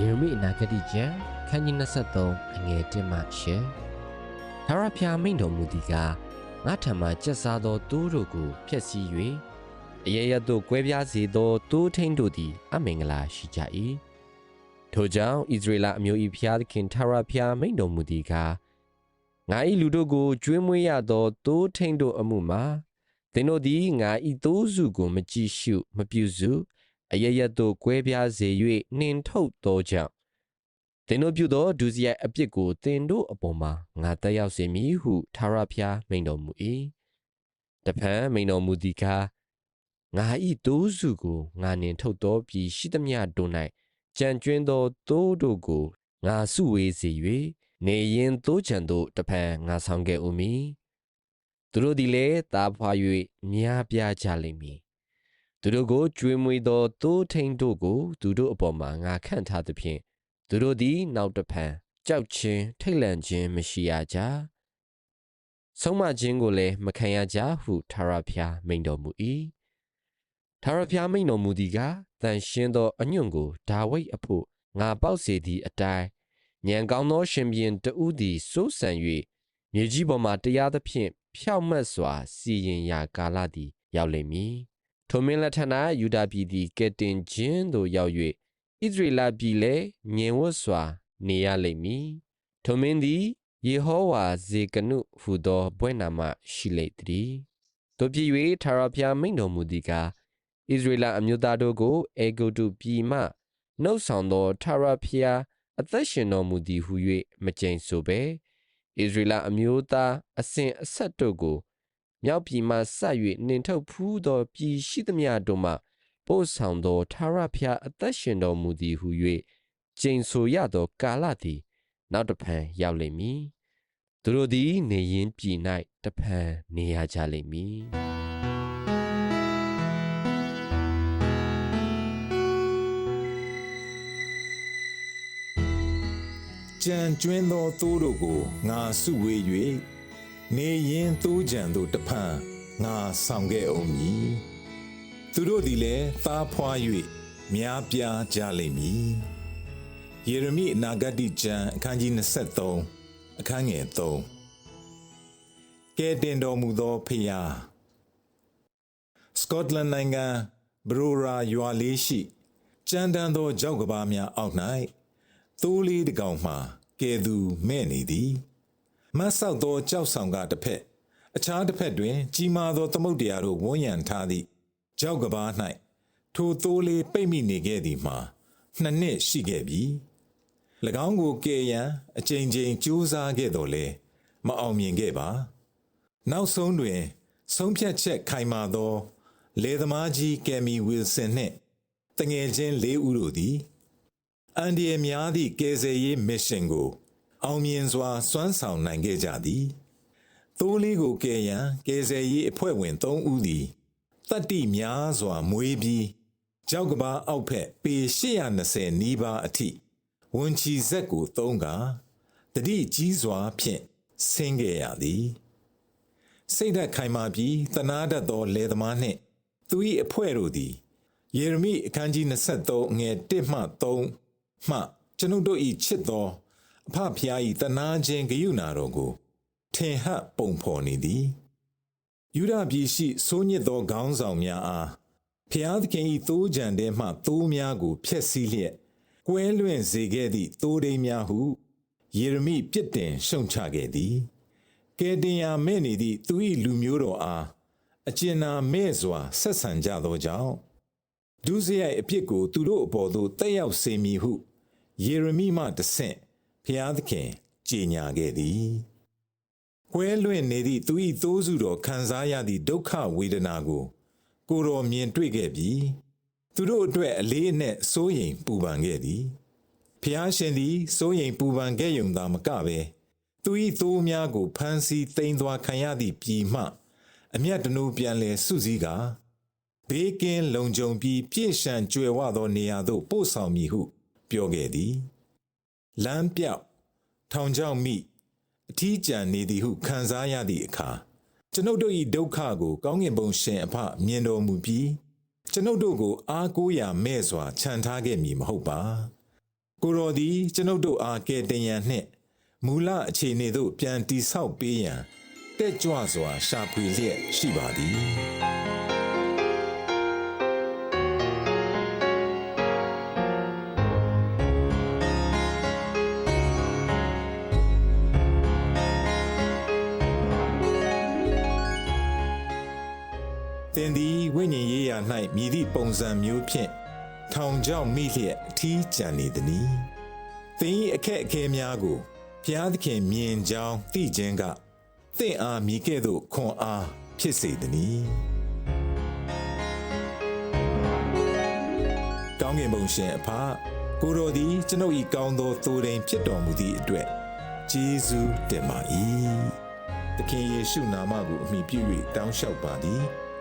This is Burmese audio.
ယေရမိအနာဂတိကျမ်းခန်းကြီး23အငယ်1မှ10ထာဝရဖျားမိန့်တော်မူသည်ကားငါထံမှကျက်စားသောတိုးတို့ကိုဖျက်ဆီး၍အရရတို့ကွဲပြားစေသောတိုးထင်းတို့သည်အမင်္ဂလာရှိကြ၏ထိုကြောင့်ဣသရေလအမျိုး၏ဖျားသခင်ထာဝရဖျားမိန့်တော်မူသည်ကားငါ၏လူတို့ကိုကျွေးမွေးရသောတိုးထင်းတို့အမှုမှာသင်တို့သည်ငါ၏တိုးစုကိုမကြည့်ရှုမပြုစု အရရတို့ကွဲပြားစေ၍နှင်ထုတ်သောကြောင့်သင်တို့ပြုသောဒုစရိုက်အပြစ်ကိုသင်တို့အပေါ်မှာငါတက်ရောက်စေမည်ဟုထာဝရဘုရားမိန့်တော်မူ၏တဖန်မိန့်တော်မူသည်ကားငါ၏တိုးစုကိုငါနှင်ထုတ်သောပြည်ရှိသမျှတို့၌ကြံကျွင်းသောတိုးတို့ကိုငါစုဝေးစေ၍နေရင်တိုးချံတို့တဖန်ငါဆောင်ခဲ့ဦးမည်သူတို့သည်လည်းတာဖွာ၍များပြားကြလိမ့်မည် သူတို့ကိုကျွေးမွေးသောသိုးထိန်တို့ကို သူတို့အပေါ်မှာငါခန့်ထားသဖြင့်သူတို့သည်နောက်တဖန်ကြောက်ခြင်းထိတ်လန့်ခြင်းမရှိရကြဆုံးမခြင်းကိုလည်းမခံရကြဟုထာဝရဘုရားမိန့်တော်မူ၏ထာဝရဘုရားမိန့်တော်မူသည်ကားတန်ရှင်းသောအညွန့်ကိုဒါဝိဒ်အဖို့ငါပေါက်စေသည့်အတိုင်းဉာဏ်ကောင်းသောရှင်ဘုရင်တဦးသည်စိုးစံ၍မြေကြီးပေါ်မှတရားသဖြင့်ဖြောက်မတ်စွာစီရင်ရာကာလသည်ရောက်လိမ့်မည် ထိုမင်းလက်ထက်၌ယူဒာပြည်သည်ကဲ့တင်ခြင်းသို့ရောက်၍ဣသရေလပြည်လည်းငြိမ်ဝတ်စွာ နေရလိမ့်မည်ထိုမင်းသည်ယေဟောဝါဇေကနုဟူသောဘွဲ့နာမရှိလိမ့်တည်းတို့ဖြစ်၍ထာဝရဘုရားမိန့်တော်မူသည်ကားဣသရေလအမျိုးသားတို့ကိုအေဂုတုပြည်မှနှုတ်ဆောင်သောထာဝရဘုရားအသက်ရှင်တော်မူသည်ဟု၍မကြိမ်ဆိုပဲဣသရေလအမျိုးသားအစဉ်အဆက်တို့ကို မြောက်ပြည်မှဆက်၍နှင်ထုတ်ဖူးသောပြည်ရှိသမျှတို့မှပို့ဆောင်သောထာဝရဘုရားအသက်ရှင်တော်မူသည်ဟု၍ကျိန်ဆိုရသောကာလသည် နောက်တစ်ဖန်ရောက်လိမ့်မည်သူတို့သည်နေရင်ပြည်၌တစ်ဖန်နေရကြလိမ့်မည်ကြံကျွင်းသောသိုးတို့ကိုငါစုဝေး၍ နေရင်သိုးကြံတို့တဖန်ငါဆောင်ခဲ့အောင်မည်သူတို့သည်လည်းသားဖွား၍များပြားကြလိမ့်မည်ယေရမိအနာဂတိကျမ်းအခန်းကြီး23အခန်းငယ်3ကဲတင်တော်မူသောဖျားစကော့တလန်နိုင်ငံဘရိုရာရွာလေးရှိကြမ်းတမ်းသောကြောက်ကဘာများအောက်၌သိုးလေးတစ်ကောင်မှကဲသူမဲ့နေသည် မတ်ဆောက်သောကြောက်ဆောင်ကတစ်ဖက်အခြားတစ်ဖက်တွင် ကြီးမားသောသမုတ်တရားတို့ဝန်းရံထားသည့်ကြောက်ကဘာ၌ထိုသိုးလေးပိတ်မိနေခဲ့သည်မှာနှစ်နှစ်ရှိခဲ့ပြီ၎င်းကိုကယ်ရန်အကြိမ်ကြိမ်ကြိုးစားခဲ့တော်လဲမအောင်မြင်ခဲ့ပါ နောက်ဆုံးတွင် ဆုံးဖြတ်ချက်ခိုင်မာသောလေသမားကြီးကယ်မီဝီလ်ဆင်နှင့်တငယ်ချင်းလေးဦးတို့သည်အန်ဒီယများသည့်ကယ်ဆယ်ရေးမစ်ရှင်ကို အောင်မြင်စွာစွမ်းဆောင်နိုင်ခဲ့ကြသည်သိုးလေးကိုကယ်ရန်ကယ်ဆယ်ရေးအဖွဲ့ဝင်၃ဦးသည်တတ္တိများစွာမွေးပြီးကြောက်ကဘာအောက်ဖက်ပေ820နီးပါးအထိဝန်ချီဇက်ကိုသုံးကာတတိကြီးစွာဖြင့်ဆင်းခဲ့ရသည်စိတ်ဓာတ်ခိုင်မာပြီးတနာတတ်သောလယ်သမားနှင့်သူ၏အဖွဲ့တို့သည်ယေရမိအခန်းကြီး23အငယ်1မှ3မှကျွန်ုပ်တို့၏ချစ်သော အဖဖျား၏တနာခြင်းဂယုဏတော်ကို ထင်ဟပ်ပုံဖော်နေသည်ယူဒပြည်ရှိစိုးညစ်သောခေါင်းဆောင်များအားဖျားသခင်၏သိုးကြံထဲမှသိုးများကိုဖျက်ဆီးလျက်ကွဲလွင့်စေခဲ့သည့်သိုးဒိမ်းများဟုယေရမိပြစ်တင်ရှုံချခဲ့သည်ကဲတင်ယာမဲ့နေသည့်သူ၏လူမျိုးတော်အားအကျဉ်းနာမဲ့စွာဆက်ဆံကြသောကြောင့်ဒုစရိုက်အဖြစ်ကိုသူတို့အပေါ်သို့တက်ရောက်စေမည်ဟုယေရမိမှတဆင့် ဖျားသခင်ကြေညာခဲ့သည်ကွဲလွင့်နေသည့်သူ၏သိုးစုတော်ခံစားရသည့်ဒုက္ခဝေဒနာကို ကိုတော်မြင်တွေ့ခဲ့ပြီသူတို့အတွက်အလေးအနက်စိုးရိမ်ပူပန်ခဲ့သည်ဖျားရှင်သည်စိုးရိမ်ပူပန်ခဲ့ရုံသာမကပဲသူ၏သိုးများကိုဖမ်းဆီးသိမ်းသွားခံရသည့်ပြည်မှ အမျက်တနူပြန်လဲစုစည်းကာဘေးကင်းလုံခြုံပြီးပြည့်ရှံကြွယ်ဝသောနေရာသို့ပို့ဆောင်မည်ဟု ပြောခဲ့သည် လမ်းပြောက်ထောင်ချောက်မိအထီးကျန်နေသည်ဟုခံစားရသည့်အခါကျွန်ုပ်တို့၏ဒုက္ခကို ကောင်းကင်ဘုံရှင်အဖမြင်တော်မူပြီးကျွန်ုပ်တို့ကိုအားကိုးရာမဲ့စွာခြံထားခဲ့မည်မဟုတ်ပါကိုယ်တော်သည်ကျွန်ုပ်တို့အားကယ်တင်ရန်နှင့်မူလအခြေအနေသို့ပြန်တိဆောက်ပေးရန်တက်ကြွစွာရှာဖွေလျက်ရှိပါသည် သင်သည်ဝိညာဉ်ရေးရာ၌မြည်သည့်ပုံစံမျိုးဖြင့်ထောင်ချောက်မိလျက်အထီးကျန်နေသည်။သင်၏အခက်အခဲများကိုဘုရားသခင်မြင်ကြောင်းသိခြင်းကသင်အားမြည်ကဲ့သို့ခွန်အားဖြစ်စေသည်။ကောင်းကင်ဘုံရှင်အဖကိုယ်တော်သည်ကျွန်ုပ်၏ကောင်းသောသိုးတိမ်ဖြစ်တော်မူသည့်အတွက်ကျေးဇူးတင်ပါ၏။သခင်ယေရှုနာမကိုအမိပြု၍တောင်းလျှောက်ပါသည်။